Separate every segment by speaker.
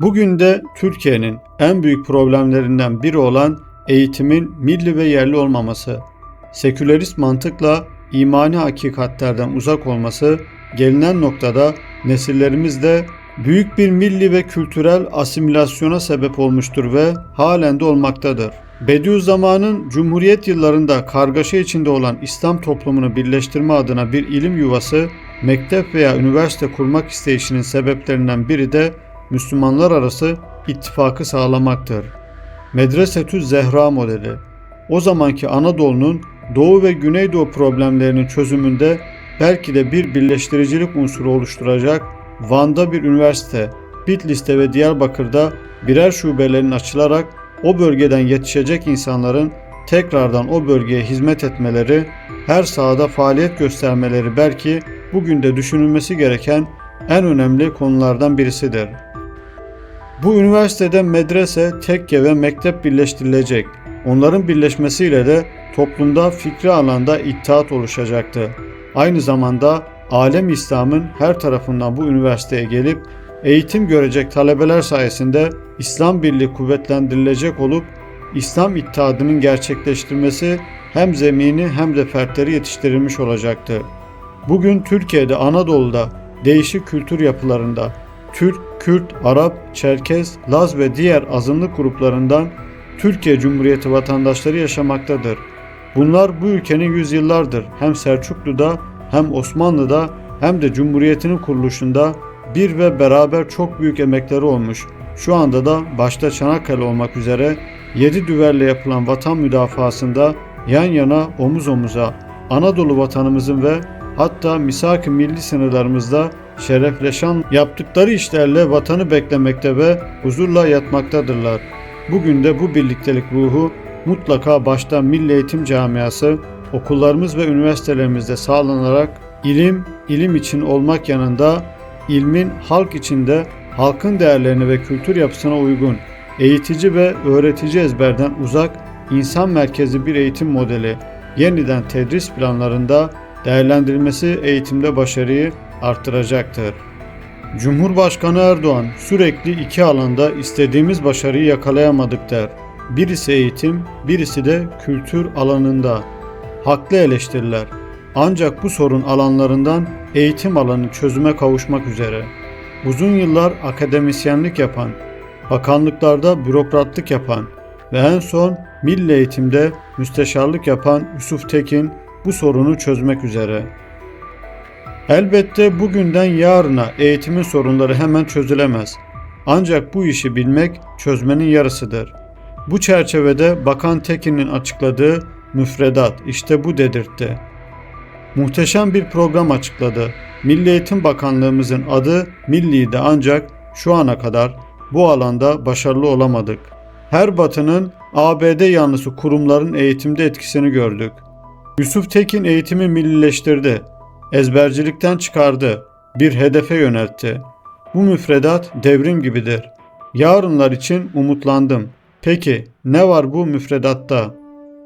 Speaker 1: Bugün de Türkiye'nin en büyük problemlerinden biri olan eğitimin milli ve yerli olmaması, sekülerist mantıkla imani hakikatlerden uzak olması gelinen noktada nesillerimizde büyük bir milli ve kültürel asimilasyona sebep olmuştur ve halen de olmaktadır. Bediüzzaman'ın Cumhuriyet yıllarında kargaşa içinde olan İslam toplumunu birleştirme adına bir ilim yuvası, mektep veya üniversite kurmak isteyişinin sebeplerinden biri de Müslümanlar arası ittifakı sağlamaktır. Medresetü Zehra modeli o zamanki Anadolu'nun Doğu ve Güneydoğu problemlerinin çözümünde belki de bir birleştiricilik unsuru oluşturacak Van'da bir üniversite, Bitlis'te ve Diyarbakır'da birer şubelerin açılarak o bölgeden yetişecek insanların tekrardan o bölgeye hizmet etmeleri, her sahada faaliyet göstermeleri belki bugün de düşünülmesi gereken en önemli konulardan birisidir. Bu üniversitede medrese, tekke ve mektep birleştirilecek. Onların birleşmesiyle de toplumda fikri alanda ittihat oluşacaktı. Aynı zamanda alem İslam'ın her tarafından bu üniversiteye gelip eğitim görecek talebeler sayesinde İslam birliği kuvvetlendirilecek olup İslam ittihadının gerçekleştirmesi hem zemini hem de fertleri yetiştirilmiş olacaktı. Bugün Türkiye'de Anadolu'da değişik kültür yapılarında Türk, Kürt, Arap, Çerkez, Laz ve diğer azınlık gruplarından Türkiye Cumhuriyeti vatandaşları yaşamaktadır. Bunlar bu ülkenin yüzyıllardır hem Selçuklu'da hem Osmanlı'da hem de Cumhuriyetinin kuruluşunda bir ve beraber çok büyük emekleri olmuş. Şu anda da başta Çanakkale olmak üzere yedi düverle yapılan vatan müdafasında yan yana omuz omuza Anadolu vatanımızın ve hatta misak-ı milli sınırlarımızda şerefleşen yaptıkları işlerle vatanı beklemekte ve huzurla yatmaktadırlar. Bugün de bu birliktelik ruhu mutlaka başta Milli Eğitim Camiası, okullarımız ve üniversitelerimizde sağlanarak ilim, ilim için olmak yanında ilmin halk içinde halkın değerlerine ve kültür yapısına uygun, eğitici ve öğretici ezberden uzak, insan merkezli bir eğitim modeli yeniden tedris planlarında değerlendirilmesi eğitimde başarıyı artıracaktır. Cumhurbaşkanı Erdoğan sürekli iki alanda istediğimiz başarıyı yakalayamadık der. Birisi eğitim, birisi de kültür alanında. Haklı eleştiriler. Ancak bu sorun alanlarından eğitim alanı çözüme kavuşmak üzere. Uzun yıllar akademisyenlik yapan, bakanlıklarda bürokratlık yapan ve en son milli eğitimde müsteşarlık yapan Yusuf Tekin bu sorunu çözmek üzere. Elbette bugünden yarına eğitimin sorunları hemen çözülemez. Ancak bu işi bilmek çözmenin yarısıdır. Bu çerçevede Bakan Tekin'in açıkladığı müfredat işte bu dedirtti. Muhteşem bir program açıkladı. Milli Eğitim Bakanlığımızın adı Milli'ydi ancak şu ana kadar bu alanda başarılı olamadık. Her batının ABD yanlısı kurumların eğitimde etkisini gördük. Yusuf Tekin eğitimi millileştirdi. Ezbercilikten çıkardı. Bir hedefe yöneltti. Bu müfredat devrim gibidir. Yarınlar için umutlandım. Peki ne var bu müfredatta?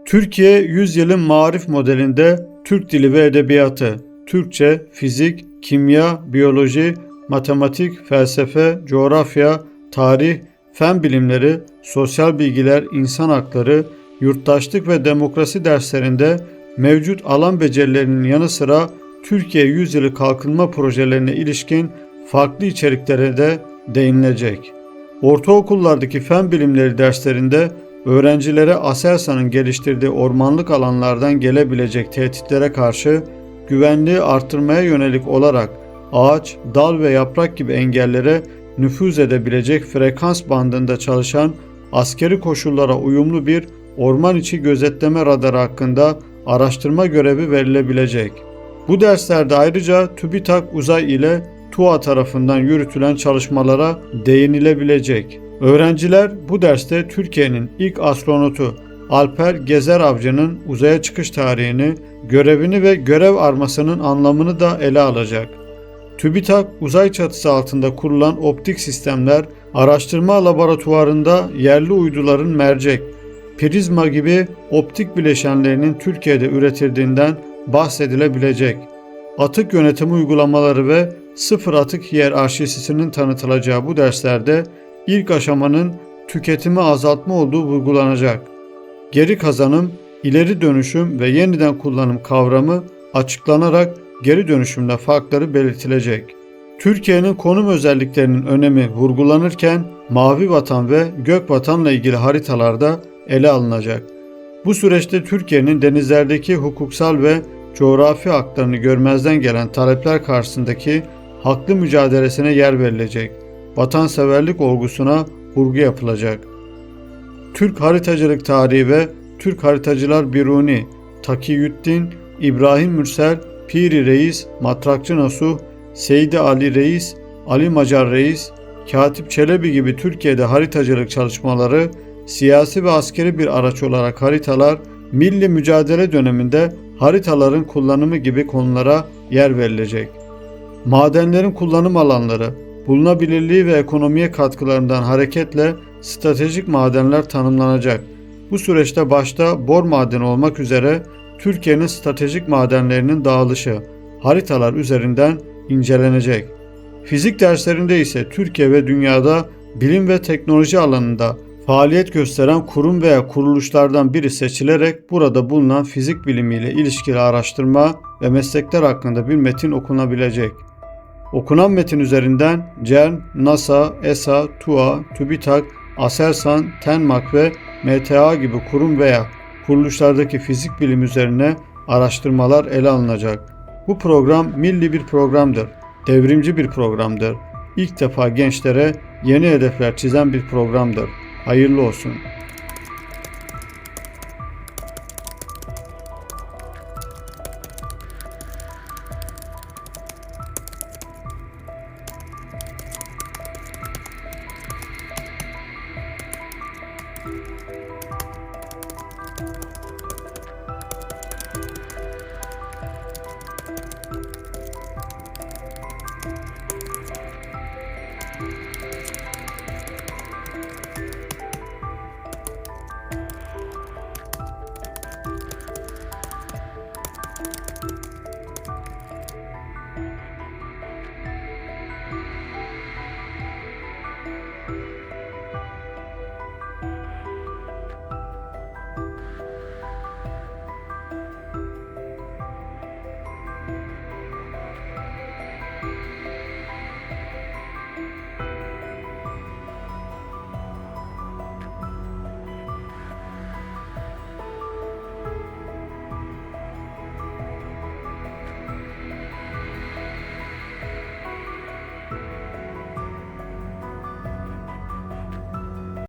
Speaker 1: Türkiye 100 yılın marif modelinde Türk dili ve edebiyatı, Türkçe, fizik, kimya, biyoloji, matematik, felsefe, coğrafya, tarih, fen bilimleri, sosyal bilgiler, insan hakları, yurttaşlık ve demokrasi derslerinde mevcut alan becerilerinin yanı sıra Türkiye Yüzyılı Kalkınma Projelerine ilişkin farklı içeriklere de değinilecek. Ortaokullardaki fen bilimleri derslerinde öğrencilere Aselsan'ın geliştirdiği ormanlık alanlardan gelebilecek tehditlere karşı güvenliği artırmaya yönelik olarak ağaç, dal ve yaprak gibi engellere nüfuz edebilecek frekans bandında çalışan askeri koşullara uyumlu bir orman içi gözetleme radarı hakkında araştırma görevi verilebilecek. Bu derslerde ayrıca TÜBİTAK Uzay ile TUA tarafından yürütülen çalışmalara değinilebilecek. Öğrenciler bu derste Türkiye'nin ilk astronotu Alper Gezer Avcı'nın uzaya çıkış tarihini, görevini ve görev armasının anlamını da ele alacak. TÜBİTAK uzay çatısı altında kurulan optik sistemler araştırma laboratuvarında yerli uyduların mercek, prizma gibi optik bileşenlerinin Türkiye'de üretildiğinden bahsedilebilecek. Atık yönetim uygulamaları ve sıfır atık hiyerarşisinin tanıtılacağı bu derslerde ilk aşamanın tüketimi azaltma olduğu vurgulanacak. Geri kazanım, ileri dönüşüm ve yeniden kullanım kavramı açıklanarak geri dönüşümle farkları belirtilecek. Türkiye'nin konum özelliklerinin önemi vurgulanırken Mavi Vatan ve Gök Vatan'la ilgili haritalarda ele alınacak. Bu süreçte Türkiye'nin denizlerdeki hukuksal ve coğrafi haklarını görmezden gelen talepler karşısındaki haklı mücadelesine yer verilecek. Vatanseverlik olgusuna vurgu yapılacak. Türk haritacılık tarihi ve Türk haritacılar Biruni, Takiyüddin, İbrahim Mürsel, Piri Reis, Matrakçı Nasuh, Seydi Ali Reis, Ali Macar Reis, Katip Çelebi gibi Türkiye'de haritacılık çalışmaları siyasi ve askeri bir araç olarak haritalar, milli mücadele döneminde haritaların kullanımı gibi konulara yer verilecek. Madenlerin kullanım alanları, bulunabilirliği ve ekonomiye katkılarından hareketle stratejik madenler tanımlanacak. Bu süreçte başta bor madeni olmak üzere Türkiye'nin stratejik madenlerinin dağılışı haritalar üzerinden incelenecek. Fizik derslerinde ise Türkiye ve dünyada bilim ve teknoloji alanında faaliyet gösteren kurum veya kuruluşlardan biri seçilerek burada bulunan fizik bilimiyle ilişkili araştırma ve meslekler hakkında bir metin okunabilecek. Okunan metin üzerinden CERN, NASA, ESA, TUA, TÜBİTAK, ASELSAN, TENMAK ve MTA gibi kurum veya kuruluşlardaki fizik bilim üzerine araştırmalar ele alınacak. Bu program milli bir programdır. Devrimci bir programdır. İlk defa gençlere yeni hedefler çizen bir programdır. Hayırlı olsun.